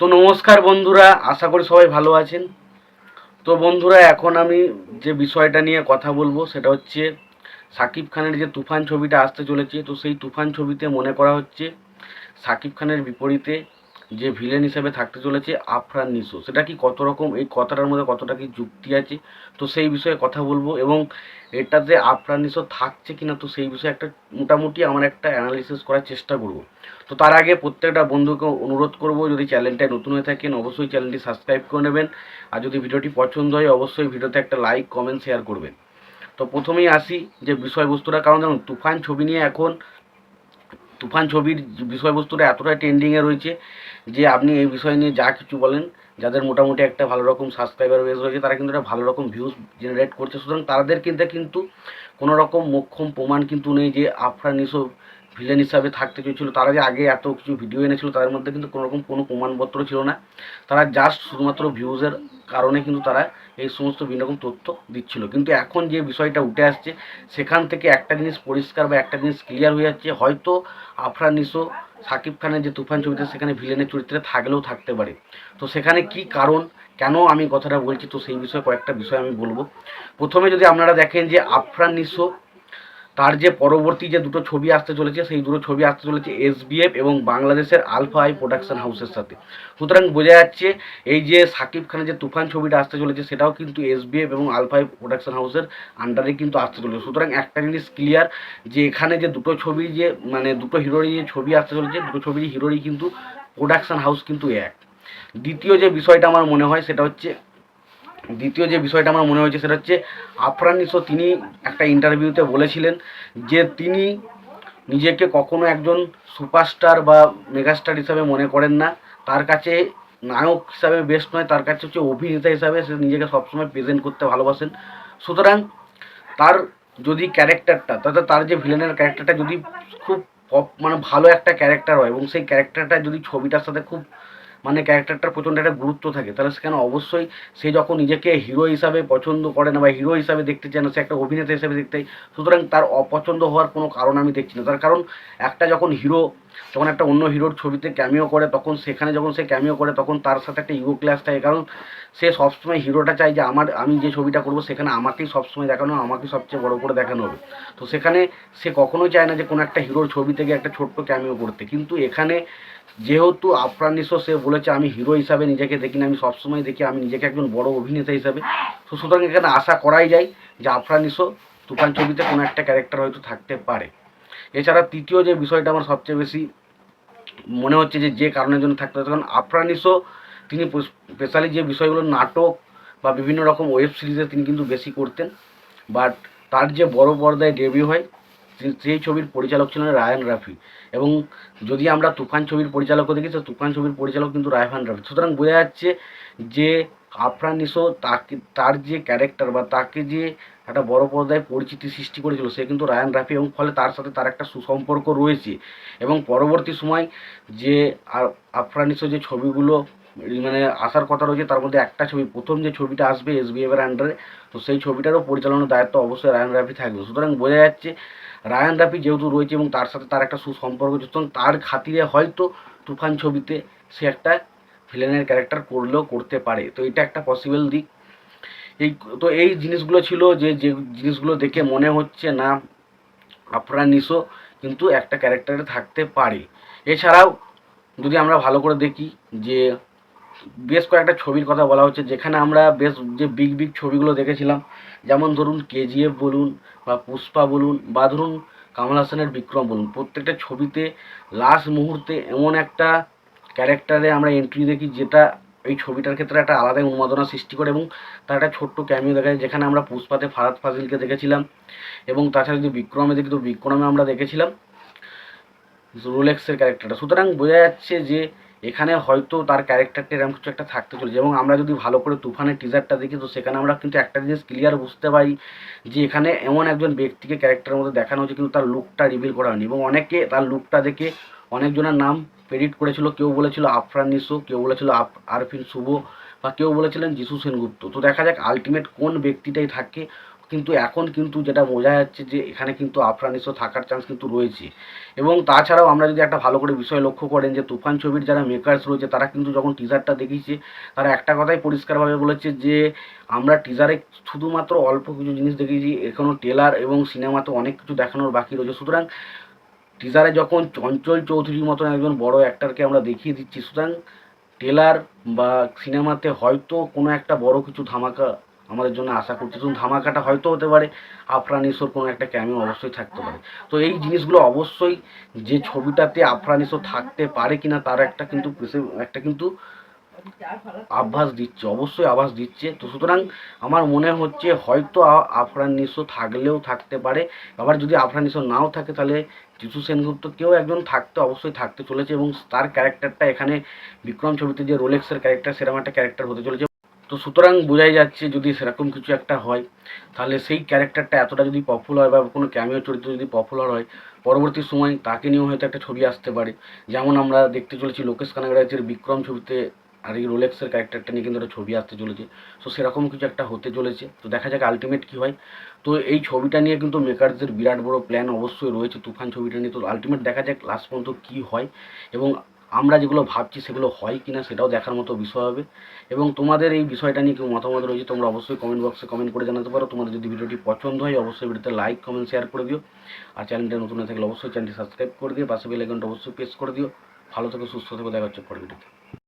তো নমস্কার বন্ধুরা, আশা করি সবাই ভালো আছেন। তো বন্ধুরা, এখন আমি যে বিষয়টা নিয়ে কথা বলব সেটা হচ্ছে সাকিব খানের যে তুফান ছবিটা আসতে চলেছে, তো সেই তুফান ছবিতে মনে করা হচ্ছে সাকিব খানের বিপরীতে যে ভিলেন হিসেবে থাকতে চলেছে আফরান নিশো। সেটা কি কত রকম? এই কথাটার মধ্যে কতটা কি যুক্তি আছে? তো সেই বিষয়ে কথা বলব এবং এটাতে আফরান নিশো থাকছে কিনা তো সেই বিষয়ে একটা মোটামুটি আমার একটা অ্যানালিসিস করার চেষ্টা করব। তো তার আগে প্রত্যেকটা বন্ধুকে অনুরোধ করব, যদি চ্যানেলটায় নতুন হয়ে থাকেন, অবশ্যই চ্যানেলটি সাবস্ক্রাইব করে নেবেন। আর যদি ভিডিওটি পছন্দ হয়, অবশ্যই ভিডিওতে একটা লাইক কমেন্ট শেয়ার করবেন। তো প্রথমেই আসি যে বিষয়বস্তুটা। কারণ দেখুন, তুফান ছবি নিয়ে এখন তুফান ছবির বিষয়বস্তুটা এতটাই ট্রেন্ডিংয়ে রয়েছে যে আপনি এই বিষয় নিয়ে যা কিছু বলেন, যাদের মোটামুটি একটা ভালো রকম সাবস্ক্রাইবার বেস রয়েছে, তারা কিন্তু একটা ভালো রকম ভিউজ জেনারেট করছে। সুতরাং তাদের কিন্তু কিন্তু কোনো রকম মোক্ষম প্রমাণ কিন্তু নেই যে আফরান নিশো ভিলেন হিসাবে থাকতে চেয়েছিল, তারা যে আগে এত কিছু ভিডিও এনেছিল তাদের মধ্যে কিন্তু কোনো রকম কোনো প্রমাণপত্র ছিল না। তারা জাস্ট শুধুমাত্র ভিউজের কারণে কিন্তু তারা এই সমস্ত বিভিন্ন রকম তথ্য দিচ্ছিল। কিন্তু এখন যে বিষয়টা উঠে আসছে, সেখান থেকে একটা জিনিস পরিষ্কার বা একটা জিনিস ক্লিয়ার হয়ে যাচ্ছে, হয়তো আফরান নিশো সাকিব খানের যে তুফান ছবিতে সেখানে ভিলেনের চরিত্রে থাকলেও থাকতে পারে। তো সেখানে কি কারণ, কেন আমি কথাটা বলছি, তো সেই বিষয়ে কয়েকটা বিষয় আমি বলব। প্রথমে যদি আপনারা দেখেন যে আফরান নিশো তার যে পরবর্তী যে দুটো ছবি আসতে চলেছে, সেই দুটো ছবি আসতে চলেছে এসবিএফ এবং বাংলাদেশের আলফা আই প্রোডাকশন হাউসের সাথে। সুতরাং বোঝা যাচ্ছে, এই যে সাকিব খানের যে তুফান ছবিটা আসতে চলেছে, সেটাও কিন্তু এসবিএফ এবং আলফা আই প্রোডাকশন হাউসের আন্ডারে কিন্তু আসতে চলেছে। সুতরাং একটা জিনিস ক্লিয়ার যে এখানে যে দুটো ছবি যে মানে দুটো হিরোরই যে ছবি আসতে চলেছে, দুটো ছবির হিরোরই কিন্তু প্রোডাকশন হাউস কিন্তু এক। দ্বিতীয় যে বিষয়টা আমার মনে হয়, সেটা হচ্ছে দ্বিতীয় যে বিষয়টা আমার মনে হয়েছে সেটা হচ্ছে আফরান তিনি একটা ইন্টারভিউতে বলেছিলেন যে তিনি নিজেকে কখনো একজন সুপারস্টার বা মেগাস্টার হিসাবে মনে করেন না। তার কাছে নায়ক হিসাবে বেস্ট নয়, তার কাছে হচ্ছে অভিনেতা হিসাবে সে নিজেকে সবসময় প্রেজেন্ট করতে ভালোবাসেন। সুতরাং তার যদি ক্যারেক্টারটা তাতে তার যে ভিলেনের ক্যারেক্টারটা যদি খুব মানে ভালো একটা ক্যারেক্টার হয় এবং সেই ক্যারেক্টারটা যদি ছবিটার সাথে খুব মানে ক্যারেক্টারটার প্রচণ্ড একটা গুরুত্ব থাকে। তাহলে সেখানে অবশ্যই সে যখন নিজেকে হিরো হিসাবে পছন্দ করে না বা হিরো হিসাবে দেখতে চায় না, সে একটা অভিনেতা হিসাবে দেখতে চায়। সুতরাং তার অপছন্দ হওয়ার কোনো কারণ আমি দেখছি না। তার কারণ একটা যখন হিরো যখন একটা অন্য হিরোর ছবিতে ক্যামিও করে, তখন সেখানে যখন সে ক্যামিও করে, তখন তার সাথে একটা ইগো ক্লাস থাকে। কারণ সে সবসময় হিরোটা চায় যে, আমার, আমি যে ছবিটা করব, সেখানে আমাকেই সবসময় দেখানো, আমাকে সবচেয়ে বড় করে দেখানো হবে। তো সেখানে সে কখনোই চায় না যে, কোনো একটা হিরোর ছবি থেকে একটা ছোট্ট ক্যামিও করতে। কিন্তু এখানে যেহেতু আফরান নিশো সে বলেছে, আমি হিরো হিসাবে নিজেকে দেখি না আমি সবসময় দেখি, আমি নিজেকে একজন বড় অভিনেতা হিসাবে। তো সুতরাং এখানে আশা করাই যায় যে, আফরান নিশো তুফান ছবিতে কোনো একটা ক্যারেক্টার হয়তো থাকতে পারে। এছাড়া তৃতীয় যে বিষয়টা আমার সবচেয়ে বেশি মনে হচ্ছে যে যে কারণের জন্য থাকতে পারে কারণ আফরান তিনি স্পেশালি যে বিষয়গুলো নাটক বা বিভিন্ন রকম ওয়েব সিরিজে তিনি কিন্তু বেশি করতেন বাট তার যে বড় পর্দায় ডেবিউ হয় সেই ছবির পরিচালক ছিলেন রায়ান রাফি, এবং যদি আমরা তুফান ছবির পরিচালকও দেখি, তো তুফান ছবির পরিচালক কিন্তু রায়হান রাফি। সুতরাং বোঝা যাচ্ছে যে আফরান তাকে, তার যে ক্যারেক্টার বা তাকে যে একটা বড় পর্দায় পরিচিতি সৃষ্টি করেছিল। সে কিন্তু রায়ান রাফি এবং ফলে তার সাথে তার একটা সুসম্পর্ক রয়েছে। এবং পরবর্তী সময় যে আর- যে ছবিগুলো মানে আসার কথা রয়েছে, তার মধ্যে একটা ছবি, প্রথম যে ছবিটা আসবে এস বি এর আন্ডারে তো সেই ছবিটারও পরিচালনার দায়িত্ব অবশ্যই রায়ান রাফি থাকবে। সুতরাং বোঝা যাচ্ছে রায়ান রাফি যেহেতু রয়েছে এবং তার সাথে তার একটা সুসম্পর্ক সুতরাং তার খাতিরে হয়তো তুফান ছবিতে সে একটা ভিলেনের ক্যারেক্টার করলেও করতে পারে। তো এটা একটা পসিবল দিক। এই তো এই জিনিসগুলো ছিল যে যে জিনিসগুলো দেখে মনে হচ্ছে না আফরান নিশো কিন্তু একটা ক্যারেক্টারে থাকতে পারে। এছাড়াও যদি আমরা ভালো করে দেখি যে, বেশ কয়েকটা ছবির কথা বলা হচ্ছে, যেখানে আমরা বেশ যে বিগ বিগ ছবিগুলো দেখেছিলাম, যেমন ধরুন কেজিএফ বলুন বা পুষ্পা বলুন বা ধরুন কামাল হাসানের বিক্রম বলুন, প্রত্যেকটা ছবিতে লাস্ট মুহূর্তে এমন একটা ক্যারেক্টারে আমরা এন্ট্রি দেখি যেটা এই ছবিটার ক্ষেত্রে একটা আলাদাই উন্মাদনা সৃষ্টি করে এবং তার একটা ছোট্ট ক্যামিও দেখা যায় যেখানে আমরা পুষ্পাতে ফারাদ ফাজিলকে দেখেছিলাম এবং তাছাড়া যদি বিক্রমে দেখি তো বিক্রমে আমরা দেখেছিলাম রোলেক্সের ক্যারেক্টারটা সুতরাং বোঝা যাচ্ছে যে এখানে হয়তো তার ক্যারেক্টারটা এরকম কিছু একটা থাকতে চলেছে এবং আমরা যদি ভালো করে তুফানের টিজারটা দেখি তো সেখানে আমরা কিন্তু একটা জিনিস ক্লিয়ার বুঝতে পারি যে এখানে এমন একজন ব্যক্তিকে ক্যারেক্টারের মধ্যে দেখানো হচ্ছে কিন্তু তার লুকটা রিভিল করা হয়নি এবং অনেকে তার লুকটা দেখে অনেকজনের নাম প্রেডিট করেছিল, কেউ বলেছিল আফরান নিশো কেউ বলেছিল আরফিন শুভ, বা কেউ বলেছিলেন যিশু সেনগুপ্ত। তো দেখা যাক আলটিমেট কোন ব্যক্তিটাই থাকে, কিন্তু এখন কিন্তু যেটা বোঝা যাচ্ছে যে এখানে কিন্তু আফরানিসও থাকার চান্স কিন্তু রয়েছে। এবং তাছাড়াও আমরা যদি একটা ভালো করে বিষয় লক্ষ্য করেন যে তুফান ছবির যারা মেকার্স রয়েছে, তারা কিন্তু যখন টিজারটা দেখিয়েছে, তারা একটা কথাই পরিষ্কারভাবে বলেছে যে আমরা টিজারে শুধুমাত্র অল্প কিছু জিনিস দেখেছি এখনও টেলার এবং সিনেমাতে অনেক কিছু দেখানোর বাকি রয়েছে। সুতরাং টিজারে যখন চঞ্চল চৌধুরীর মতন একজন বড় অ্যাক্টারকে আমরা দেখিয়ে দিচ্ছি, সুতরাং টেলার বা সিনেমাতে হয়তো কোনো একটা বড় কিছু ধামাকা আমাদের জন্য আশা করছি। শুধু ধামাকাটা হয়তো হতে পারে আফরানিসোর কোনো একটা ক্যামিও অবশ্যই থাকতে পারে। তো এই জিনিসগুলো অবশ্যই যে ছবিটাতে আফরানিসো থাকতে পারে কিনা, তার একটা কিন্তু একটা কিন্তু আভাস দিচ্ছে, অবশ্যই আভাস দিচ্ছে। তো সুতরাং আমার মনে হচ্ছে হয়তো আফরান নিশো থাকলেও থাকতে পারে। আবার যদি আফরান নিশো নাও থাকে, তাহলে যিশু সেনগুপ্ত কেউ একজন থাকতে, অবশ্যই থাকতে চলেছে এবং তার ক্যারেক্টারটা এখানে বিক্রম ছবিতে যে রোলেক্সের ক্যারেক্টার, সেরকম একটা ক্যারেক্টার হতে চলেছে। তো সুতরাং বোঝাই যাচ্ছে যদি সেরকম কিছু একটা হয়, তাহলে সেই ক্যারেক্টারটা এতটা যদি পপুলার বা কোনো ক্যামিও চরিত্র যদি পপুলার হয়, পরবর্তী সময় তাকে নিয়েও হয়তো একটা ছবি আসতে পারে। যেমন আমরা দেখতে চলেছি লোকেশ কানাগরাজের বিক্রম ছবিতে আর এই রোলেক্সের ক্যারেক্টারটা নিয়ে কিন্তু একটা ছবি আসতে চলেছে। তো সেরকম কিছু একটা হতে চলেছে। তো দেখা যাক আলটিমেট কী হয়। তো এই ছবিটা নিয়ে কিন্তু মেকারদের বিরাট বড় প্ল্যান অবশ্যই রয়েছে তুফান ছবিটা নিয়ে। তো আলটিমেট দেখা যাক লাস্ট পর্যন্ত কী হয় এবং আমরা যেগুলো ভাবছি সেগুলো হয় কিনা সেটাও দেখার মতো বিষয় হবে। এবং তোমাদের এই বিষয়টা নিয়ে কেউ মতামত রয়েছে তোমরা অবশ্যই কমেন্ট বক্সে কমেন্ট করে জানাতে পারো। তোমাদের যদি ভিডিওটি পছন্দ হয় অবশ্যই ভিডিওতে লাইক কমেন্ট শেয়ার করে দিও। আর চ্যানেলটা নতুন থাকলে অবশ্যই চ্যানেলটি সাবস্ক্রাইব করে দিও। পাশে বেল আইকনটা অবশ্যই প্রেস করে দিও। ভালো থেকো, সুস্থ থেকো। দেখা হচ্ছে পরের ভিডিওতে